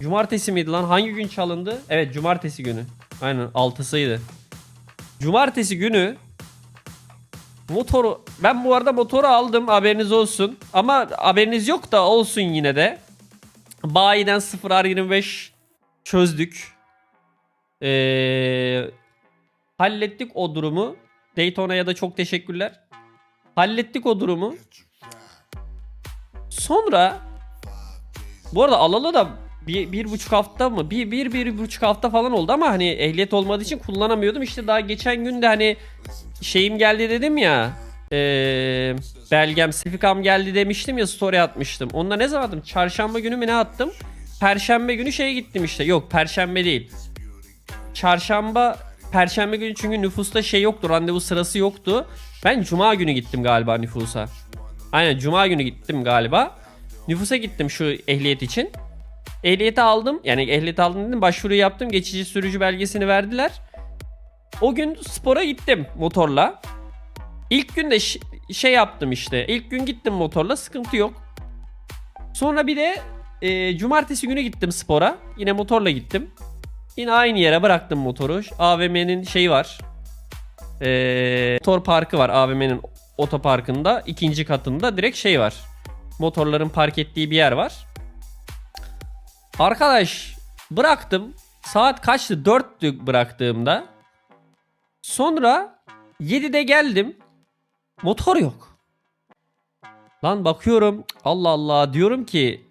Cumartesi miydi lan? Hangi gün çalındı? Evet cumartesi günü. Aynen altısıydı. Cumartesi günü motoru ben bu arada motoru aldım haberiniz olsun. Ama haberiniz yok da olsun yine de. Bayiden 0R25 çözdük. Ee, hallettik o durumu. Daytona'ya da çok teşekkürler. Hallettik o durumu. Sonra bu arada alalı da bir, bir buçuk hafta mı? Bir, bir, bir buçuk hafta falan oldu ama hani ehliyet olmadığı için kullanamıyordum. İşte daha geçen gün de hani şeyim geldi dedim ya. Eee belgem, sertifikam geldi demiştim ya story atmıştım. Onda ne zaman attım? Çarşamba günü mü ne attım? Perşembe günü şeye gittim işte. Yok perşembe değil. Çarşamba, perşembe günü çünkü nüfusta şey yoktu. Randevu sırası yoktu. Ben cuma günü gittim galiba nüfusa. Aynen cuma günü gittim galiba. Nüfusa gittim şu ehliyet için. Ehliyeti aldım. Yani ehliyeti aldım dedim. Başvuru yaptım. Geçici sürücü belgesini verdiler. O gün spora gittim motorla. İlk gün de şey yaptım işte. İlk gün gittim motorla. Sıkıntı yok. Sonra bir de e, cumartesi günü gittim spora. Yine motorla gittim. Yine aynı yere bıraktım motoru. AVM'nin şeyi var. E, motor parkı var AVM'nin otoparkında. ikinci katında direkt şey var. Motorların park ettiği bir yer var. Arkadaş bıraktım. Saat kaçtı? 4'tü bıraktığımda. Sonra 7'de geldim. Motor yok. Lan bakıyorum. Allah Allah diyorum ki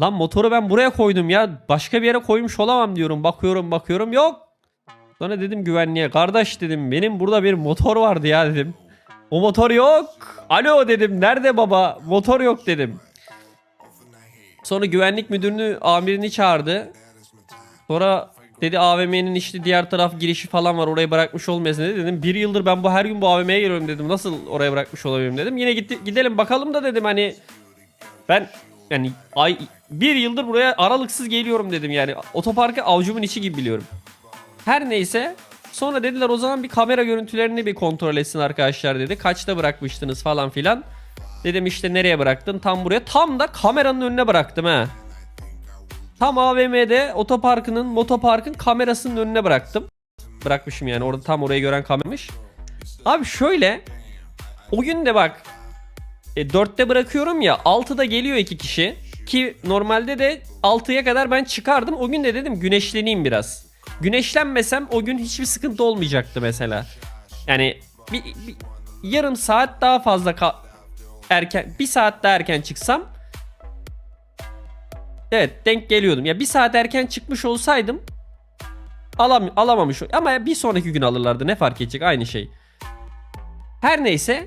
lan motoru ben buraya koydum ya. Başka bir yere koymuş olamam diyorum. Bakıyorum bakıyorum yok. Sonra dedim güvenliğe kardeş dedim benim burada bir motor vardı ya dedim. O motor yok. Alo dedim nerede baba motor yok dedim. Sonra güvenlik müdürünü amirini çağırdı. Sonra dedi AVM'nin işte diğer taraf girişi falan var oraya bırakmış olmayasın dedi. Dedim bir yıldır ben bu her gün bu AVM'ye geliyorum dedim. Nasıl oraya bırakmış olabilirim dedim. Yine gitti, gidelim bakalım da dedim hani ben yani ay bir yıldır buraya aralıksız geliyorum dedim yani. Otoparkı avucumun içi gibi biliyorum. Her neyse sonra dediler o zaman bir kamera görüntülerini bir kontrol etsin arkadaşlar dedi. Kaçta bırakmıştınız falan filan. Dedim işte nereye bıraktın? Tam buraya. Tam da kameranın önüne bıraktım ha. Tam AVM'de otoparkının, motoparkın kamerasının önüne bıraktım. Bırakmışım yani. Orada tam orayı gören kameramış. Abi şöyle. O gün de bak. E, 4'te bırakıyorum ya. 6'da geliyor iki kişi. Ki normalde de 6'ya kadar ben çıkardım. O gün de dedim güneşleneyim biraz. Güneşlenmesem o gün hiçbir sıkıntı olmayacaktı mesela. Yani bir, bir- yarım saat daha fazla erken bir saat daha erken çıksam evet denk geliyordum. Ya bir saat erken çıkmış olsaydım alam alamamış ama bir sonraki gün alırlardı ne fark edecek aynı şey. Her neyse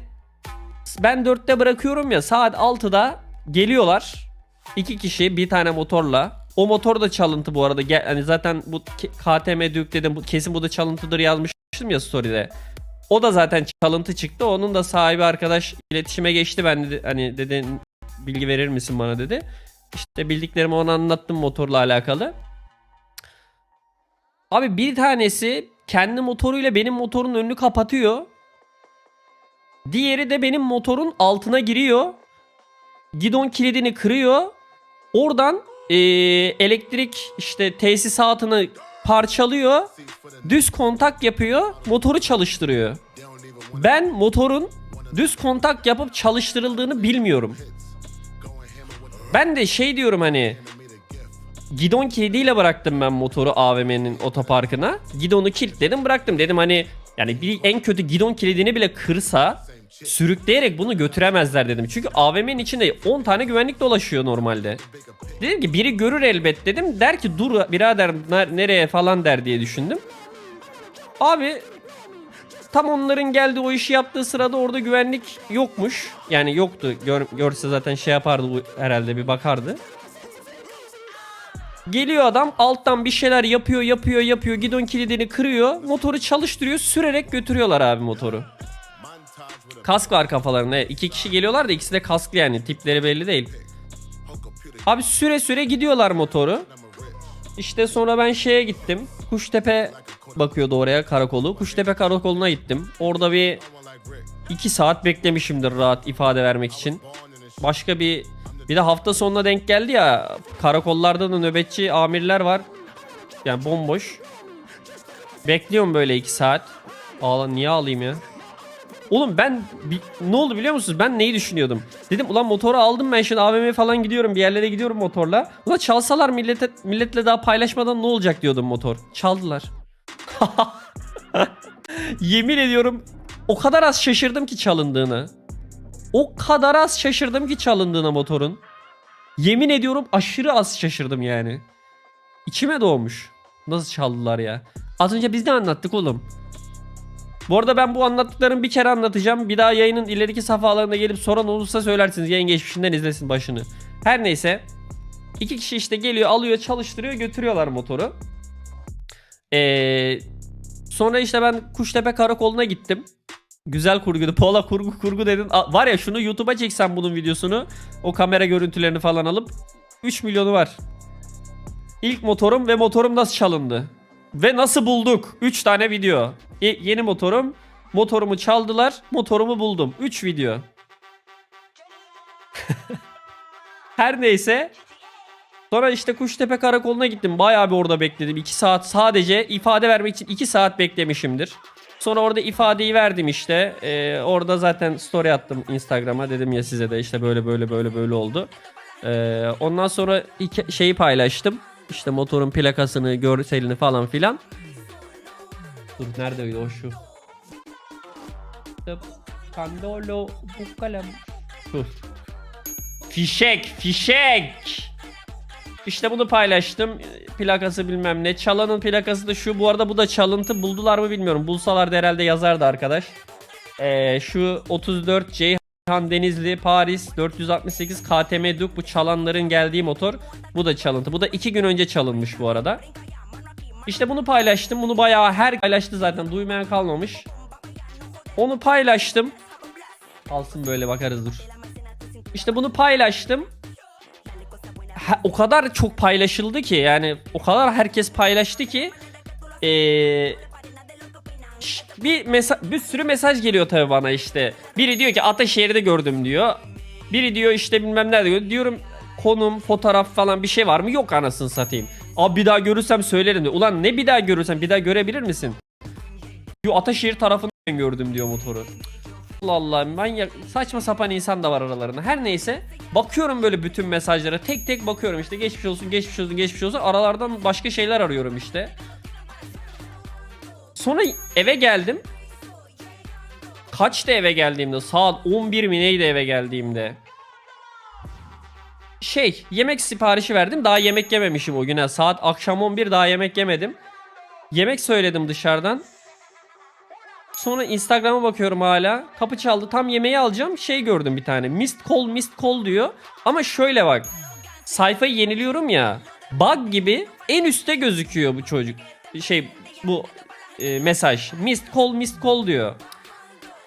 ben 4'te bırakıyorum ya saat 6'da geliyorlar. iki kişi bir tane motorla. O motor da çalıntı bu arada. Gel, hani zaten bu KTM Duke dedim. Kesin bu da çalıntıdır yazmıştım ya story'de. O da zaten çalıntı çıktı. Onun da sahibi arkadaş iletişime geçti. Ben dedi, hani dedi bilgi verir misin bana dedi. İşte bildiklerimi ona anlattım motorla alakalı. Abi bir tanesi kendi motoruyla benim motorun önünü kapatıyor. Diğeri de benim motorun altına giriyor. Gidon kilidini kırıyor. Oradan eee, elektrik işte tesisatını parçalıyor. Düz kontak yapıyor. Motoru çalıştırıyor. Ben motorun düz kontak yapıp çalıştırıldığını bilmiyorum. Ben de şey diyorum hani Gidon kilidiyle bıraktım ben motoru AVM'nin otoparkına. Gidonu kilitledim bıraktım. Dedim hani yani bir en kötü gidon kilidini bile kırsa sürükleyerek bunu götüremezler dedim. Çünkü AVM'nin içinde 10 tane güvenlik dolaşıyor normalde. Dedim ki biri görür elbet dedim. Der ki dur birader ner- nereye falan der diye düşündüm. Abi tam onların geldiği o işi yaptığı sırada orada güvenlik yokmuş. Yani yoktu. Gör, görse zaten şey yapardı herhalde bir bakardı. Geliyor adam alttan bir şeyler yapıyor yapıyor yapıyor gidon kilidini kırıyor motoru çalıştırıyor sürerek götürüyorlar abi motoru. Kask var kafalarında iki kişi geliyorlar da ikisi de kasklı yani tipleri belli değil. Abi süre süre gidiyorlar motoru. İşte sonra ben şeye gittim. Kuştepe bakıyordu oraya karakolu. Kuştepe karakoluna gittim. Orada bir 2 saat beklemişimdir rahat ifade vermek için. Başka bir Bir de hafta sonuna denk geldi ya. Karakollarda da nöbetçi amirler var. Yani bomboş. Bekliyorum böyle 2 saat. Ağla niye ağlayayım ya? Oğlum ben ne oldu biliyor musunuz? Ben neyi düşünüyordum? Dedim ulan motoru aldım ben şimdi AVM'ye falan gidiyorum bir yerlere gidiyorum motorla. Ulan çalsalar millete, milletle daha paylaşmadan ne olacak diyordum motor. Çaldılar. Yemin ediyorum o kadar az şaşırdım ki çalındığını. O kadar az şaşırdım ki çalındığına motorun. Yemin ediyorum aşırı az şaşırdım yani. İçime doğmuş. Nasıl çaldılar ya? Az önce biz de anlattık oğlum. Bu arada ben bu anlattıklarımı bir kere anlatacağım. Bir daha yayının ileriki safhalarında gelip soran olursa söylersiniz. Yayın geçmişinden izlesin başını. Her neyse. İki kişi işte geliyor alıyor çalıştırıyor götürüyorlar motoru. Ee, sonra işte ben Kuştepe Karakolu'na gittim. Güzel kurguydu. Pola kurgu kurgu dedin. A- Var ya şunu YouTube'a çeksem bunun videosunu. O kamera görüntülerini falan alıp 3 milyonu var. İlk motorum ve motorum nasıl çalındı? Ve nasıl bulduk? 3 tane video. Ye- yeni motorum. Motorumu çaldılar. Motorumu buldum. 3 video. Her neyse. Sonra işte Kuştepe Karakolu'na gittim. Bayağı bir orada bekledim. 2 saat sadece ifade vermek için 2 saat beklemişimdir. Sonra orada ifadeyi verdim işte. Ee, orada zaten story attım Instagram'a. Dedim ya size de işte böyle böyle böyle böyle oldu. Ee, ondan sonra şeyi paylaştım. İşte motorun plakasını, görselini falan filan. Dur neredeydi o şu? Kandolo bu kalem. Dur. Fişek, fişek. İşte bunu paylaştım. Plakası bilmem ne. Çalanın plakası da şu. Bu arada bu da çalıntı. Buldular mı bilmiyorum. Bulsalar da herhalde yazardı arkadaş. Ee, şu 34 Ceyhan Denizli Paris 468 KTM Duke bu çalanların geldiği motor. Bu da çalıntı. Bu da 2 gün önce çalınmış bu arada. İşte bunu paylaştım. Bunu bayağı her paylaştı zaten. Duymayan kalmamış. Onu paylaştım. Alsın böyle bakarız dur. İşte bunu paylaştım. O kadar çok paylaşıldı ki yani o kadar herkes paylaştı ki eee, bir mesa- bir sürü mesaj geliyor tabii bana işte. Biri diyor ki Ataşehir'de gördüm diyor. Biri diyor işte bilmem nerede gördüm. Diyorum konum, fotoğraf falan bir şey var mı? Yok anasını satayım. Abi bir daha görürsem söylerim diyor. Ulan ne bir daha görürsem bir daha görebilir misin? Diyor Ataşehir tarafından gördüm diyor motoru. Allah Allah manyak saçma sapan insan da var aralarında. Her neyse bakıyorum böyle bütün mesajlara tek tek bakıyorum işte geçmiş olsun geçmiş olsun geçmiş olsun aralardan başka şeyler arıyorum işte. Sonra eve geldim. Kaçta eve geldiğimde saat 11 mi neydi eve geldiğimde. Şey yemek siparişi verdim daha yemek yememişim o güne saat akşam 11 daha yemek yemedim. Yemek söyledim dışarıdan. Sonra Instagram'a bakıyorum hala. Kapı çaldı. Tam yemeği alacağım. Şey gördüm bir tane. Missed call, missed call diyor. Ama şöyle bak. Sayfayı yeniliyorum ya. Bug gibi en üstte gözüküyor bu çocuk. Şey bu e, mesaj. Missed call, missed call diyor.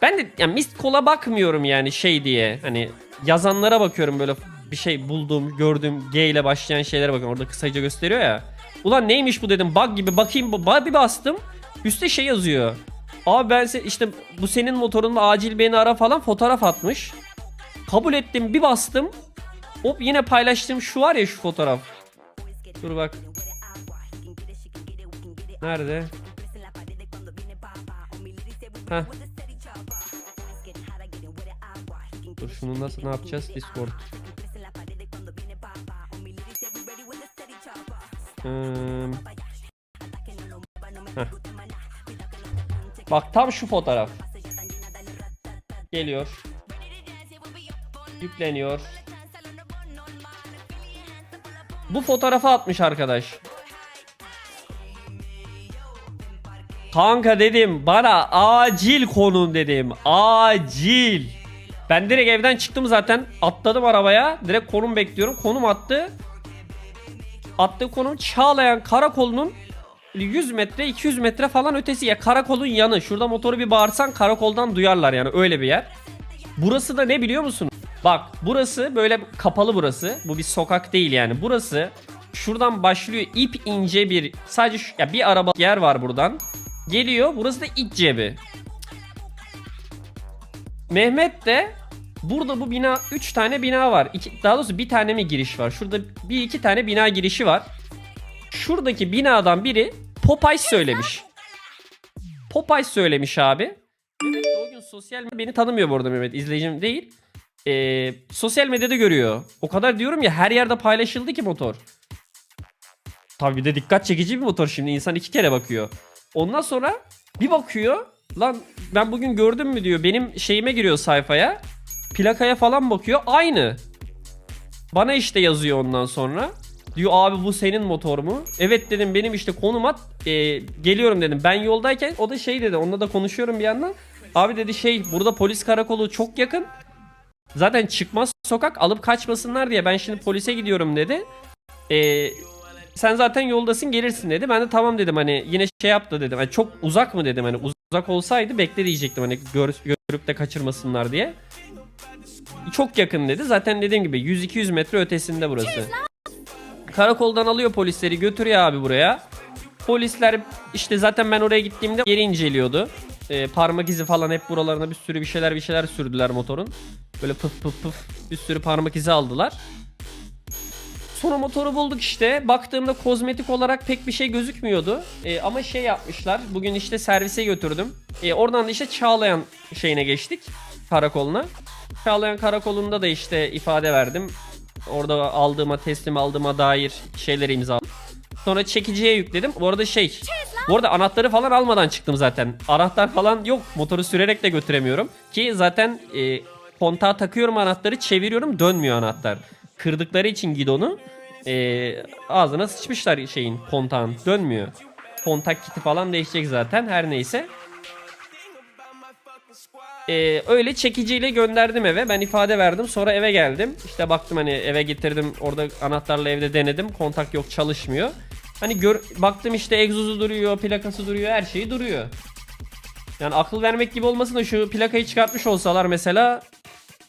Ben de yani missed call'a bakmıyorum yani şey diye. Hani yazanlara bakıyorum böyle bir şey buldum, gördüm. G ile başlayan şeylere bakıyorum. Orada kısaca gösteriyor ya. Ulan neymiş bu dedim. Bug gibi bakayım. Bug bir bastım. Üste şey yazıyor. Abi ben se- işte bu senin motorun acil beni ara falan fotoğraf atmış. Kabul ettim bir bastım. Hop yine paylaştığım şu var ya şu fotoğraf. Dur bak. Nerede? Dur şunu nasıl ne yapacağız? Discord. Hmm. Bak tam şu fotoğraf. Geliyor. Yükleniyor. Bu fotoğrafı atmış arkadaş. Kanka dedim bana acil konum dedim. Acil. Ben direkt evden çıktım zaten. Atladım arabaya. Direkt konum bekliyorum. Konum attı. Attığı konum Çağlayan Karakolunun 100 metre 200 metre falan ötesi ya karakolun yanı. Şurada motoru bir bağırsan karakoldan duyarlar yani öyle bir yer. Burası da ne biliyor musun? Bak burası böyle kapalı burası. Bu bir sokak değil yani. Burası şuradan başlıyor ip ince bir sadece şu, ya bir araba yer var buradan. Geliyor burası da iç cebi. Mehmet de Burada bu bina 3 tane bina var. İki, daha doğrusu bir tane mi giriş var? Şurada bir iki tane bina girişi var. Şuradaki binadan biri Popeyes söylemiş. Popeyes söylemiş abi. Mehmet de o gün sosyal beni tanımıyor bu arada Mehmet izleyicim değil. Ee, sosyal medyada görüyor. O kadar diyorum ya her yerde paylaşıldı ki motor. Tabii bir de dikkat çekici bir motor şimdi insan iki kere bakıyor. Ondan sonra bir bakıyor. Lan ben bugün gördüm mü diyor. Benim şeyime giriyor sayfaya. Plakaya falan bakıyor. Aynı. Bana işte yazıyor ondan sonra. Diyor abi bu senin motor mu? Evet dedim benim işte konum at. Ee, geliyorum dedim. Ben yoldayken o da şey dedi. Onunla da konuşuyorum bir yandan. Abi dedi şey burada polis karakolu çok yakın. Zaten çıkmaz sokak alıp kaçmasınlar diye ben şimdi polise gidiyorum dedi. Ee, sen zaten yoldasın gelirsin dedi. Ben de tamam dedim hani yine şey yaptı dedim. Hani çok uzak mı dedim hani uzak olsaydı bekle diyecektim hani gör, görüp de kaçırmasınlar diye. Çok yakın dedi. Zaten dediğim gibi 100-200 metre ötesinde burası. Karakoldan alıyor polisleri götürüyor abi buraya. Polisler işte zaten ben oraya gittiğimde yeri inceliyordu. Ee, parmak izi falan hep buralarına bir sürü bir şeyler bir şeyler sürdüler motorun. Böyle pıf pıf pıf bir sürü parmak izi aldılar. Sonra motoru bulduk işte. Baktığımda kozmetik olarak pek bir şey gözükmüyordu. Ee, ama şey yapmışlar. Bugün işte servise götürdüm. Ee, oradan da işte Çağlayan şeyine geçtik. Karakoluna. Çağlayan karakolunda da işte ifade verdim. Orada aldığıma teslim aldığıma dair şeyleri imzaladım. Sonra çekiciye yükledim. Bu arada şey. Bu arada anahtarı falan almadan çıktım zaten. Anahtar falan yok. Motoru sürerek de götüremiyorum. Ki zaten e, kontağa takıyorum anahtarı çeviriyorum dönmüyor anahtar. Kırdıkları için gidonu e, ağzına sıçmışlar şeyin kontağın dönmüyor. Kontak kiti falan değişecek zaten her neyse. E, öyle çekiciyle gönderdim eve. Ben ifade verdim. Sonra eve geldim. İşte baktım hani eve getirdim. Orada anahtarla evde denedim. Kontak yok çalışmıyor. Hani gör, baktım işte egzozu duruyor, plakası duruyor, her şeyi duruyor. Yani akıl vermek gibi olmasın da şu plakayı çıkartmış olsalar mesela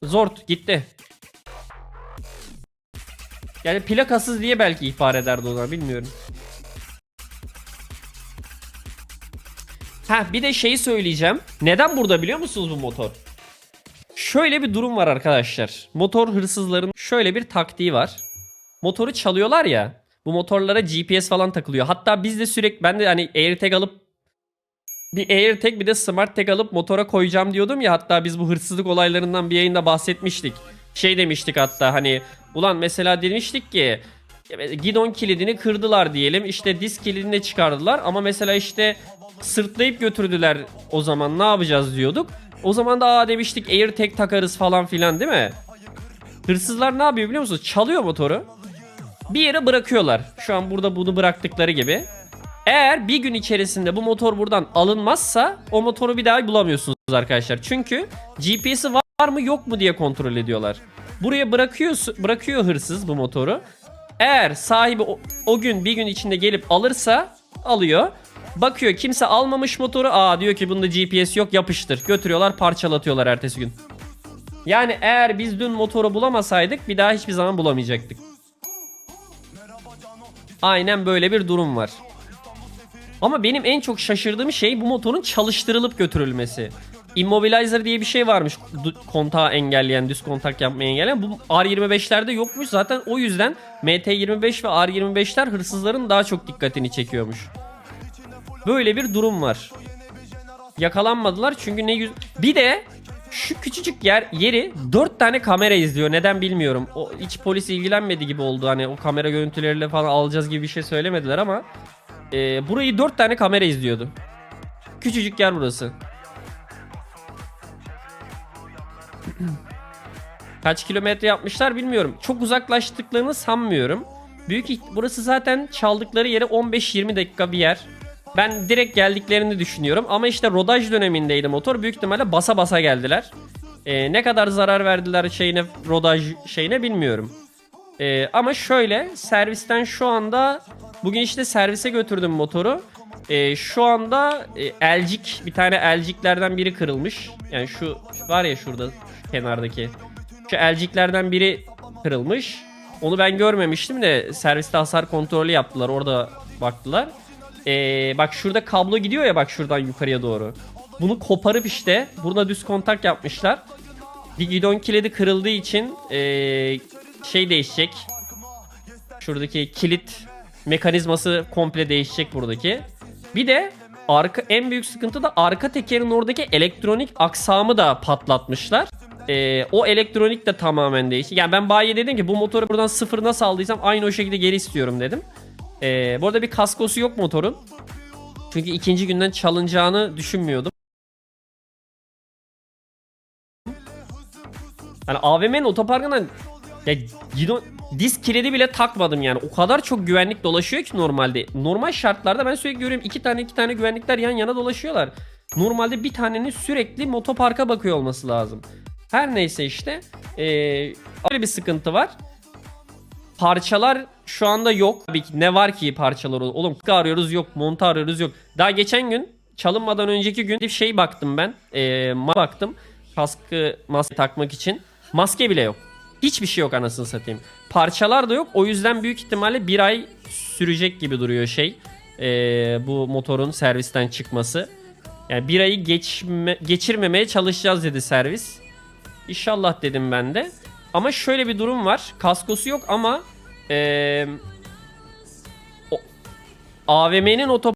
zort gitti. Yani plakasız diye belki ihbar ederdi ona bilmiyorum. Ha bir de şeyi söyleyeceğim. Neden burada biliyor musunuz bu motor? Şöyle bir durum var arkadaşlar. Motor hırsızların şöyle bir taktiği var. Motoru çalıyorlar ya. Bu motorlara GPS falan takılıyor. Hatta biz de sürekli ben de hani AirTag alıp bir AirTag bir de Smart alıp motora koyacağım diyordum ya. Hatta biz bu hırsızlık olaylarından bir yayında bahsetmiştik. Şey demiştik hatta hani ulan mesela demiştik ki gidon kilidini kırdılar diyelim. İşte disk kilidini çıkardılar ama mesela işte sırtlayıp götürdüler o zaman ne yapacağız diyorduk. O zaman da aa demiştik AirTag takarız falan filan değil mi? Hırsızlar ne yapıyor biliyor musunuz? Çalıyor motoru. Bir yere bırakıyorlar. Şu an burada bunu bıraktıkları gibi. Eğer bir gün içerisinde bu motor buradan alınmazsa o motoru bir daha bulamıyorsunuz arkadaşlar. Çünkü GPS'i var mı yok mu diye kontrol ediyorlar. Buraya bırakıyor, bırakıyor hırsız bu motoru. Eğer sahibi o, o gün bir gün içinde gelip alırsa alıyor. Bakıyor kimse almamış motoru. Aa diyor ki bunda GPS yok yapıştır. Götürüyorlar parçalatıyorlar ertesi gün. Yani eğer biz dün motoru bulamasaydık bir daha hiçbir zaman bulamayacaktık. Aynen böyle bir durum var. Ama benim en çok şaşırdığım şey bu motorun çalıştırılıp götürülmesi. Immobilizer diye bir şey varmış kontağı engelleyen, düz kontak yapmayı engelleyen. Bu R25'lerde yokmuş. Zaten o yüzden MT25 ve R25'ler hırsızların daha çok dikkatini çekiyormuş. Böyle bir durum var. Yakalanmadılar çünkü ne yüz... Bir de şu küçücük yer yeri 4 tane kamera izliyor. Neden bilmiyorum. O hiç polis ilgilenmedi gibi oldu. Hani o kamera görüntüleriyle falan alacağız gibi bir şey söylemediler ama e, burayı 4 tane kamera izliyordu. Küçücük yer burası. Kaç kilometre yapmışlar bilmiyorum. Çok uzaklaştıklarını sanmıyorum. Büyük burası zaten çaldıkları yere 15-20 dakika bir yer. Ben direkt geldiklerini düşünüyorum ama işte rodaj dönemindeydi motor. Büyük ihtimalle basa basa geldiler. Ee, ne kadar zarar verdiler şeyine rodaj şeyine bilmiyorum. Ee, ama şöyle servisten şu anda bugün işte servise götürdüm motoru. Ee, şu anda e, elcik bir tane elciklerden biri kırılmış. Yani şu var ya şurada kenardaki. Şu elciklerden biri kırılmış. Onu ben görmemiştim de serviste hasar kontrolü yaptılar. Orada baktılar. Ee, bak şurada kablo gidiyor ya bak şuradan yukarıya doğru. Bunu koparıp işte burada düz kontak yapmışlar. Digidon kilidi kırıldığı için eee, şey değişecek. Şuradaki kilit mekanizması komple değişecek buradaki. Bir de arka en büyük sıkıntı da arka tekerin oradaki elektronik aksamı da patlatmışlar. Ee, o elektronik de tamamen değişti. Yani ben bayiye dedim ki bu motoru buradan sıfır nasıl aldıysam aynı o şekilde geri istiyorum dedim. Ee, bu arada bir kaskosu yok motorun. Çünkü ikinci günden çalınacağını düşünmüyordum. Yani AVM'nin otoparkından ya gidon, disk kilidi bile takmadım yani. O kadar çok güvenlik dolaşıyor ki normalde. Normal şartlarda ben sürekli görüyorum iki tane iki tane güvenlikler yan yana dolaşıyorlar. Normalde bir tanenin sürekli motoparka bakıyor olması lazım. Her neyse işte ee, öyle bir sıkıntı var. Parçalar şu anda yok. Tabii ki ne var ki parçalar oğlum arıyoruz yok, montu arıyoruz yok. Daha geçen gün çalınmadan önceki gün bir şey baktım ben. Ee, ma- baktım kaskı maske takmak için. Maske bile yok. Hiçbir şey yok anasını satayım. Parçalar da yok. O yüzden büyük ihtimalle bir ay sürecek gibi duruyor şey. Ee, bu motorun servisten çıkması. Yani bir ayı geçme, geçirmemeye çalışacağız dedi servis. İnşallah dedim ben de. Ama şöyle bir durum var. Kaskosu yok ama eee o- AVM'nin oto